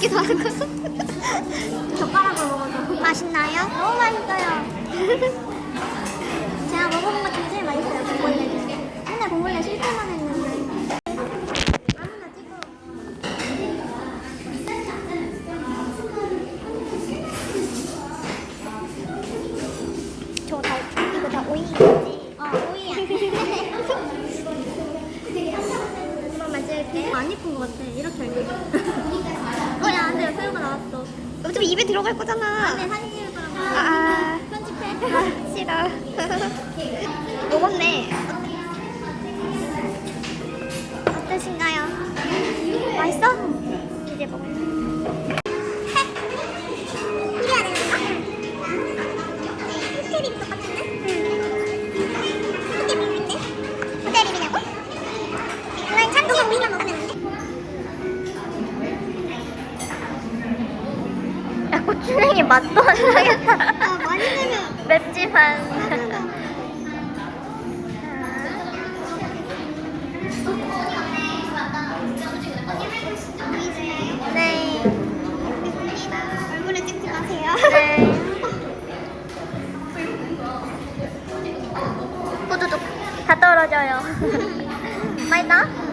같기도 하고 젓가락으로 먹어서. 맛있나요? 너무 맛있어요. 제가 맛있어요, 어차피 입에 들어갈 거잖아 안돼, 사진 찍을 거라고. 아, 편집해. 아 싫어 먹었네 어떠신가요? 맛있어? 이제 먹어 이래 야 고추냉이 맛도 안 나겠다 아, 많이 맵지만 네. 얼굴에 찍지 마세요. 네. 후두둑 다 떨어져요. 맛있다?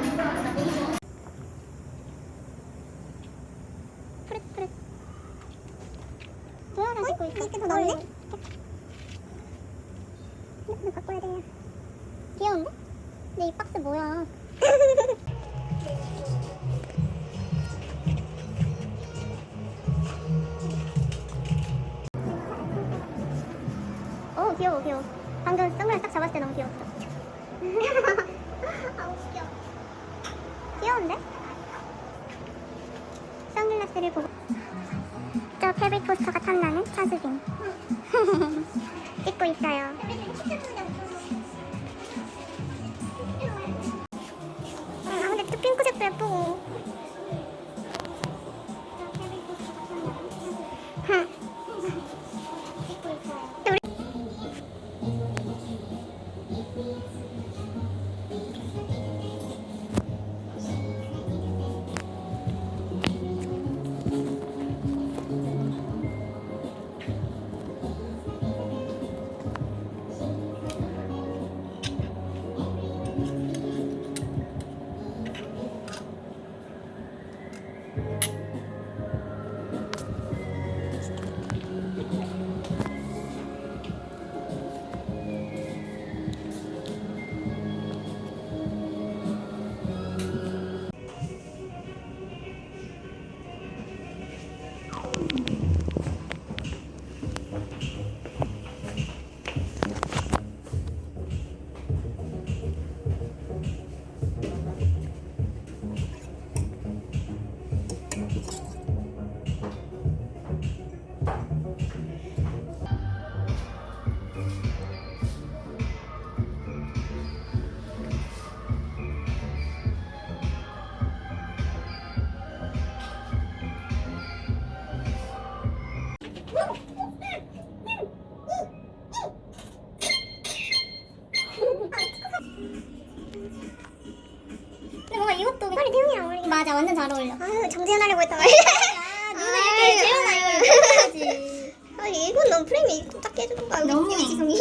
어울려 아유 정재현 하려고 했단 말이야. 야 누나 이렇게 재현아. 이거 해야지. 아니 이건 너무 프레임이 좀 작게 해주는 거야. 너무. 우리 지성이.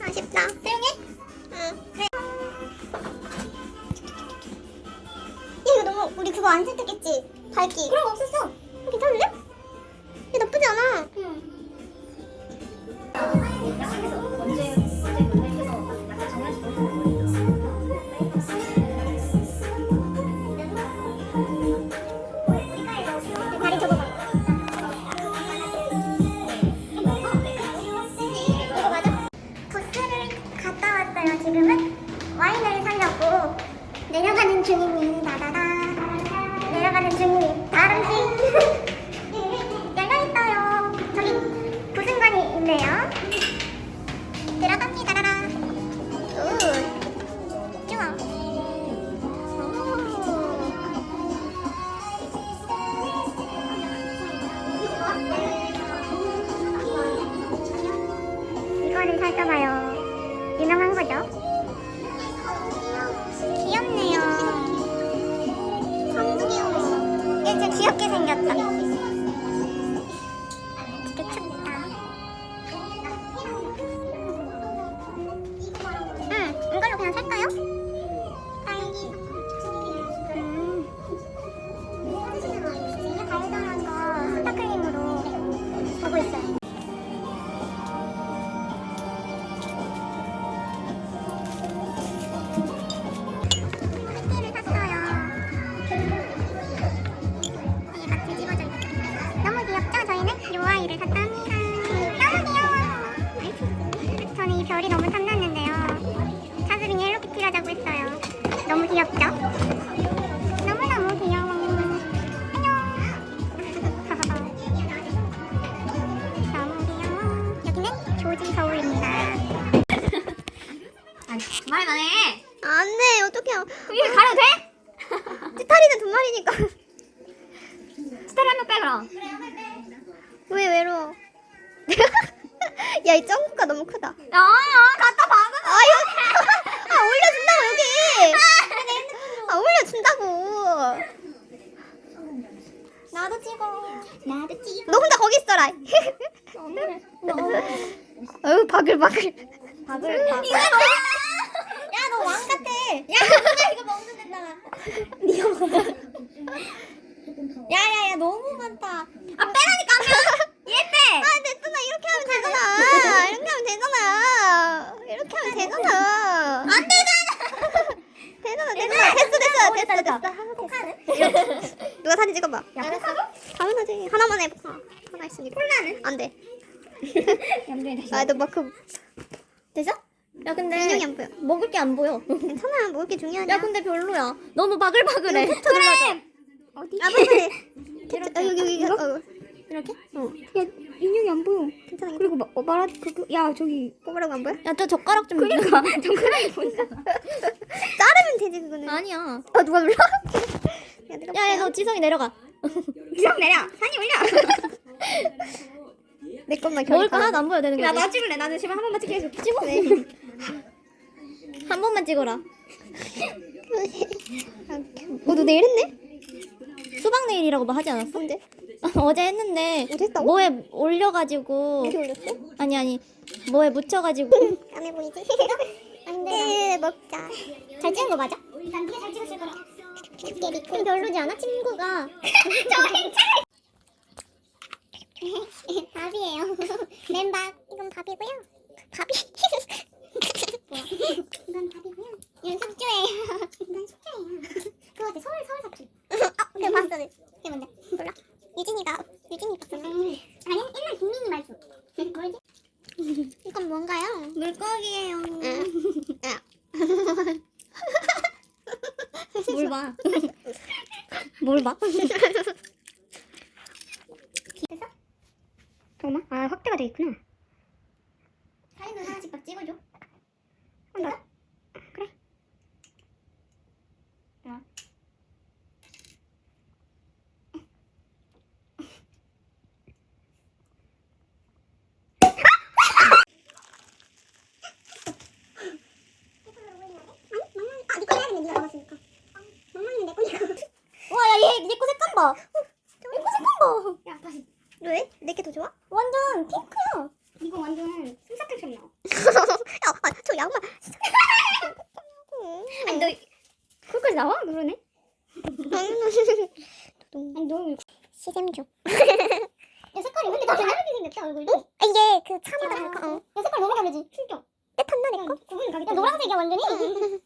아쉽다. 태용이? 응. 그래. 야 이거 너무 우리 그거 안 선택했지? 밝기. 그런 거 없었어. 괜찮은데? 이거 나쁘지 않아. 응 동화를 살까봐요. 유명한 거죠? 귀엽네요. 성두이 옷. 진짜 귀엽게 생겼다. 하면 되잖아. 안 되잖아. 되잖아, 되잖아. 됐어, 됐어, 됐어, 됐어. 누가 사진 찍어봐. 야. 당연하지. 하나만 해봐. 하나 있으니까. 콜라는? 안 돼. 아, 너 마크. 됐어? 야 근데 인형이 안 보여. 먹을 게 안 보여. 괜찮아. 먹을 게 중요하냐. 야 근데 별로야. 너무 바글바글해. 눌러줘. 어디? 아, 빨리. 이렇게 아, 여기, 여기. 어, 이렇게? 어. 야 인형이 안 보여. 괜찮아. 그리고 마, 어, 말하 그야 저기. 뽑으라고 안 보여? 야 저 젓가락 좀. 그러니까 젓가락이 보인다. 자르면 되지, 그거는. 아니야. 어, 누가 눌러? 야, 내가 야야 너 지성이 내려가. 지성 내려. 산이 올려. 내 것만 먹을 거 하나도 안 보여 되는 거지. 나 찍을래. 나는 지금 한 번만 찍게 해줘. 찍어. 네. 한 번만 찍어라. 어, 너 내일 했네? 수박 네일이라고 뭐 하지 않았어? 언제? 어제 했는데 어제 했다고? 뭐에 올려가지고 올렸어? 아니 아니 뭐에 묻혀가지고 안해 보이지? 안 돼. 네, 먹자. 잘 찍은 거 맞아? 난 네가 잘 찍었을 거라. 좀 별로지 않아? 친구가. 저 괜찮아. 밥이에요. 맨밥. 이건 밥이고요. 밥이. 이건 밥이고요. 이건 숙주예요. 이건 숙주예요. 그거 같아. 서울 서울 사투리. 아, 그거 봤어. 그게 뭔데? 몰라. 유진이가 유진이 봤어. 아니 옛날 김민희 말투. 뭐지? 이건 뭔가요? 물고기예요. 야. 뭘 봐? 뭘 봐? 잠깐만. 아 확대가 돼 있구나. 사진도 하나씩 막 찍어줘. 어, 나 그래. 야. 아, 니거 해야겠네. 니가 남았으니까. 망망이는 내 거니까. 와야얘내거 색감 봐. 내거 색감 봐. 야, 다시. 왜? 내게 더 좋아? 완전 핑크야. 이거 완전 솜사탕처럼 나와. 야, 아, 저 양말. 아니 너 그걸 나와 그러네? 아니 너무 시샘죽. 야 색깔이 왜 이렇게 다 다르게 생겼지 얼굴도? 어? 이게 그 차마다 다르까? 어. 야 색깔 너무 다르지? 충격. 내 탔나 내 거? 구분이 가겠다. 야 노란색이야 완전히.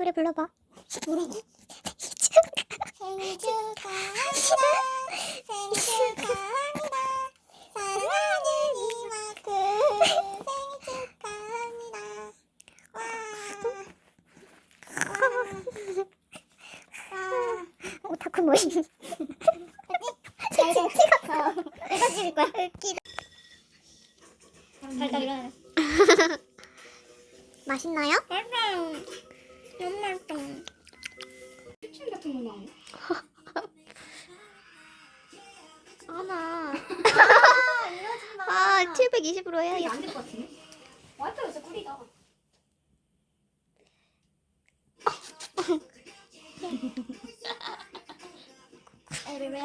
노래 불러봐. 뭐라고? 생일 축하합니다. 생일 축하합니다. 사랑하는 이만큼 생일 축하합니다. 와. 와. 오타쿠 모임. 잘 찍었어. 내가 찍을 거야. 웃기다. 살짝 일어나. 맛있나요? 맛있어요. 너무 하나. 아, 720으로 해야겠다. 안될 것 같은데? 와이프가 꿀이다. 어, 에르메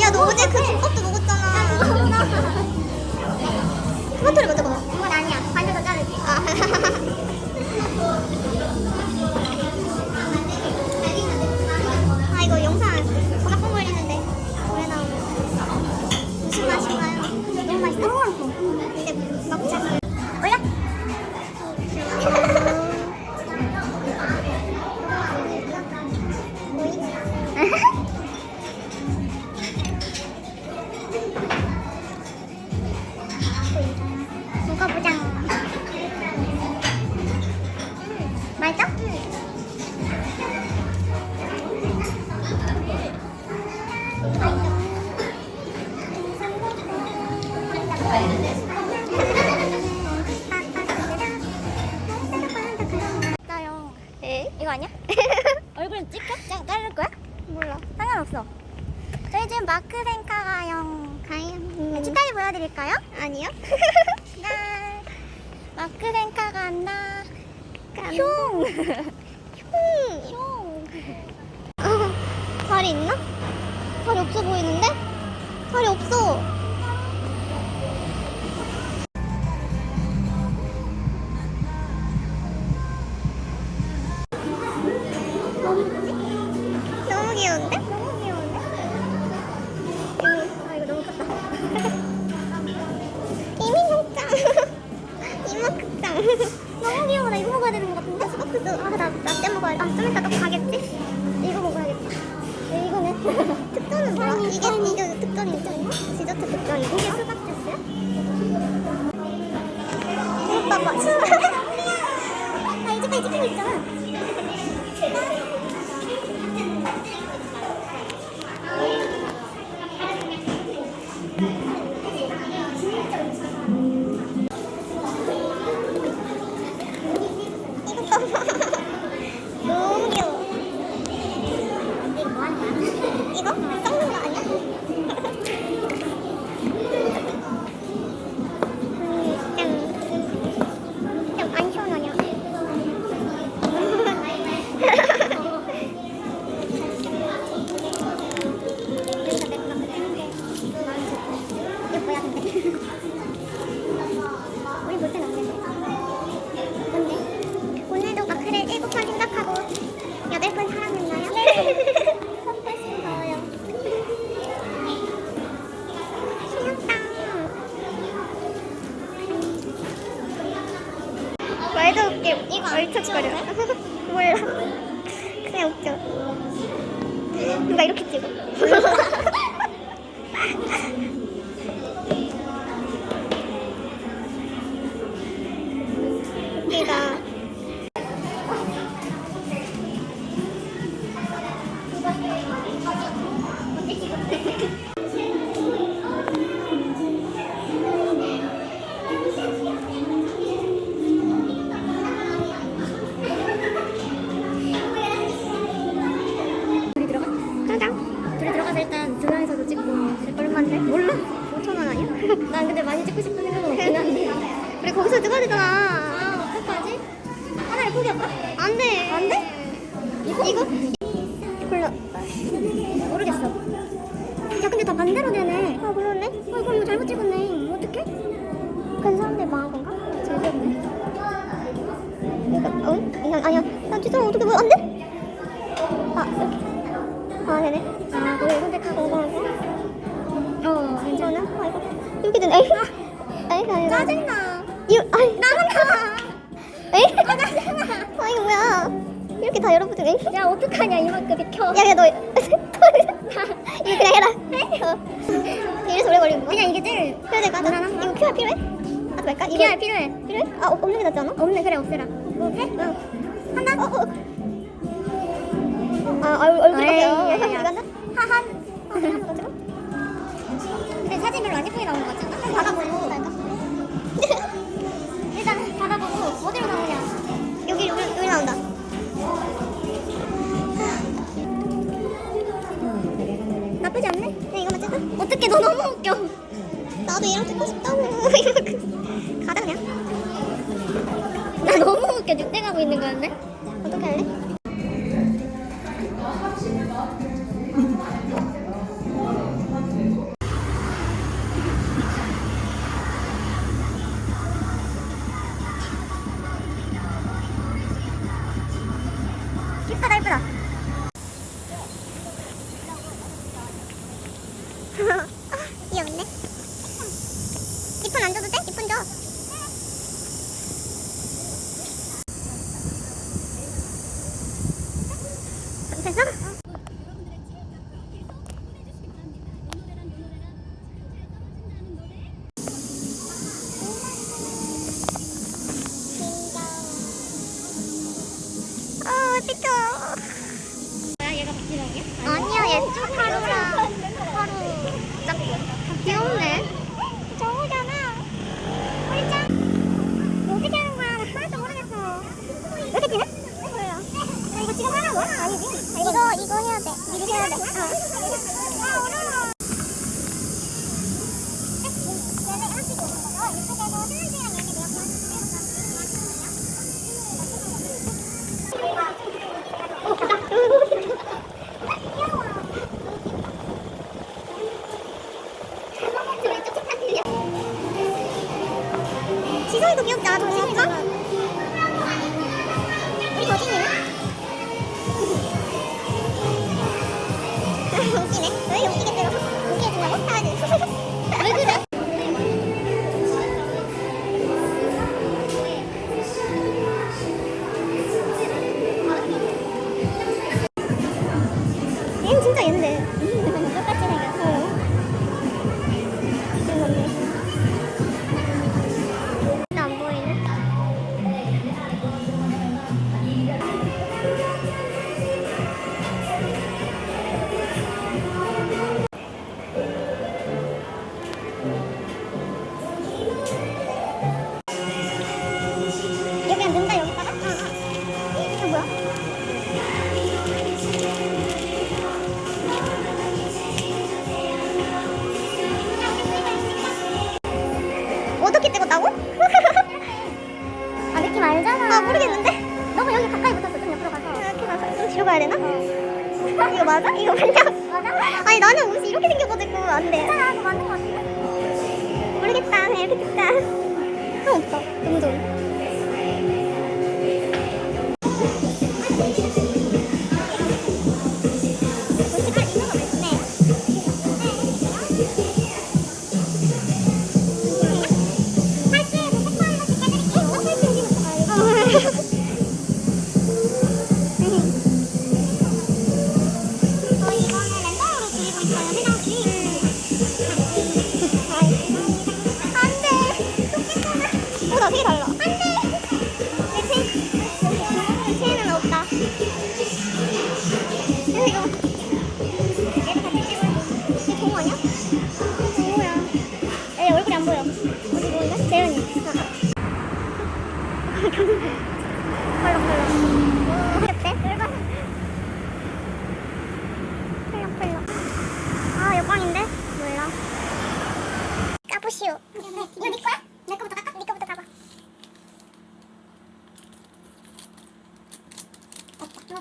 야, 너 어제 그 중국도 짱. 너무 귀여워. 나 이거 먹어야 되는 것 같은데? 스파크스. 아, 나, 나때 먹어야 돼. 아, 좀 이따 또 가겠지? 이거 먹어야겠다. 네, 이거는. 특전은 뭐야? 이게, 이게 특전이죠? 디저트 특전이 이게 수박 주스야? 이거 봐봐. 나 아, 이제 빨리 찍히고 있잖아. 이래서 오래 걸리는 거 그냥 이게 제일 해야 될까? 무난한 거 이거 QR 필요해? 아 말까? 이거 PR 필요해 필요해? 아 없- 없는 게 낫지 않아? 없네 그래 없애라 뭐 해? 응 한다? 어, 어. 어 아 얼- 얼굴밖에 안 에이, 에이, 야. 하한 하한 근데 사진 별로 안 예쁘게 나오는 것 같지 않아? 받아보고 어떻게 너 너무 웃겨. 나도 이랑 찍고 싶다고. 가자 그냥. 나 너무 웃겨. 늑대 가고 있는 거였네. 어떡할래? Ada?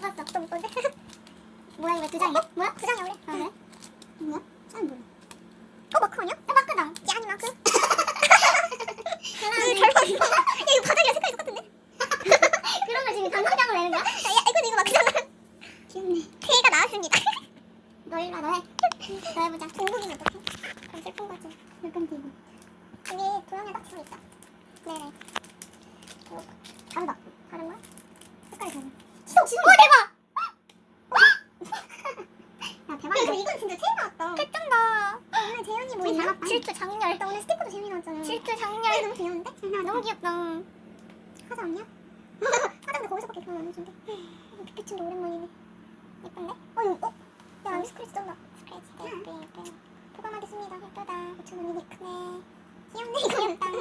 아, 먹었어. 또 먹었네. 뭐야 이거 두 장이야? 뭐야? 두 장이야 원래? 어. 여기 스크래치 좀 더. 스크래치 빼빼 빼. 포감하겠습니다. 예쁘다. 고추 무늬 크네. 귀엽네 귀엽다.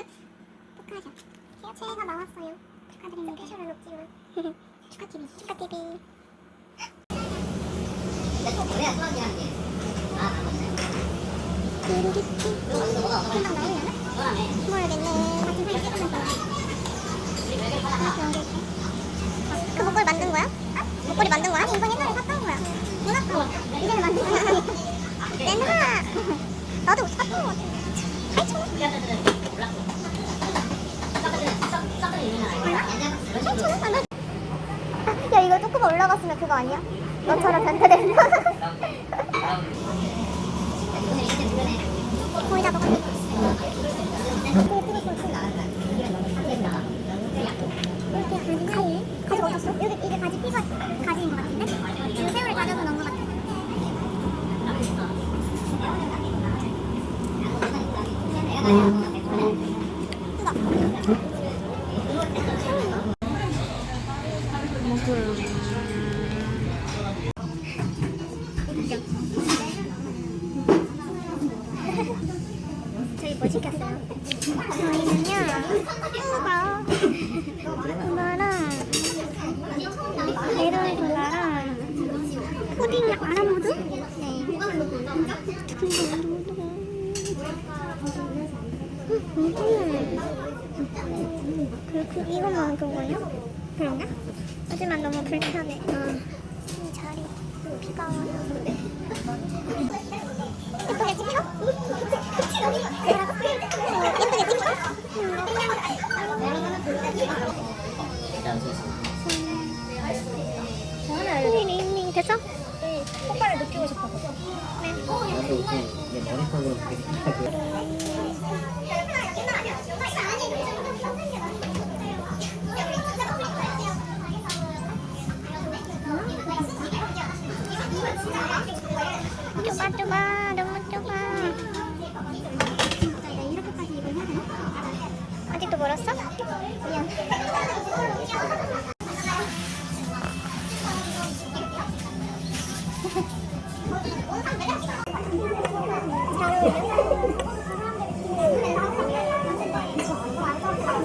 포카죠. 새해가 나왔어요. 축하드립니다. 스페셜은 없지만. 축하 TV. 축하 TV. 아, 그 목걸이 만든 거야? 목걸이 만든 거야? 이건 옛날에 샀던 거야. 누나 거. 이제는 거야. 내놔. 나도 샀던 거 같은데. 괜찮아? 야 이거 조금 올라갔으면 그거 아니야? 너처럼 변태된 거. 보이자 너. Tama na ulit.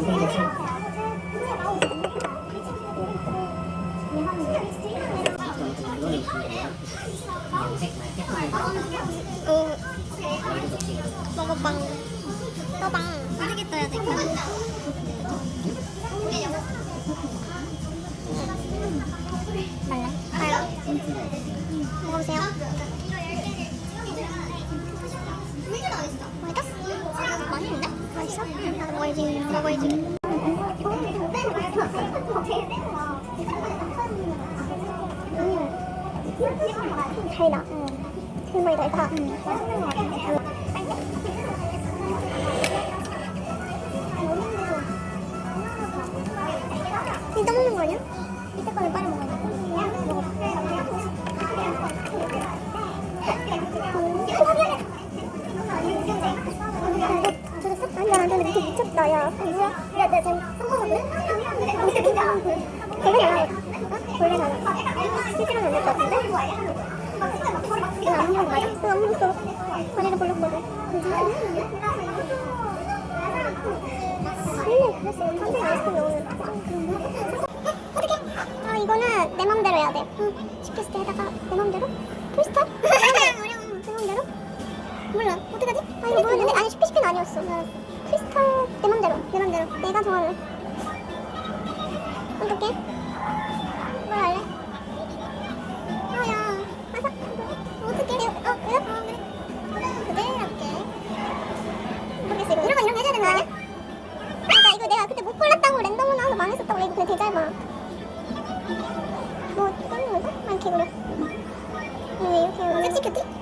そうです。 짧아 뭐 다른 거다? 난 개구리 이렇게 큐티 큐티?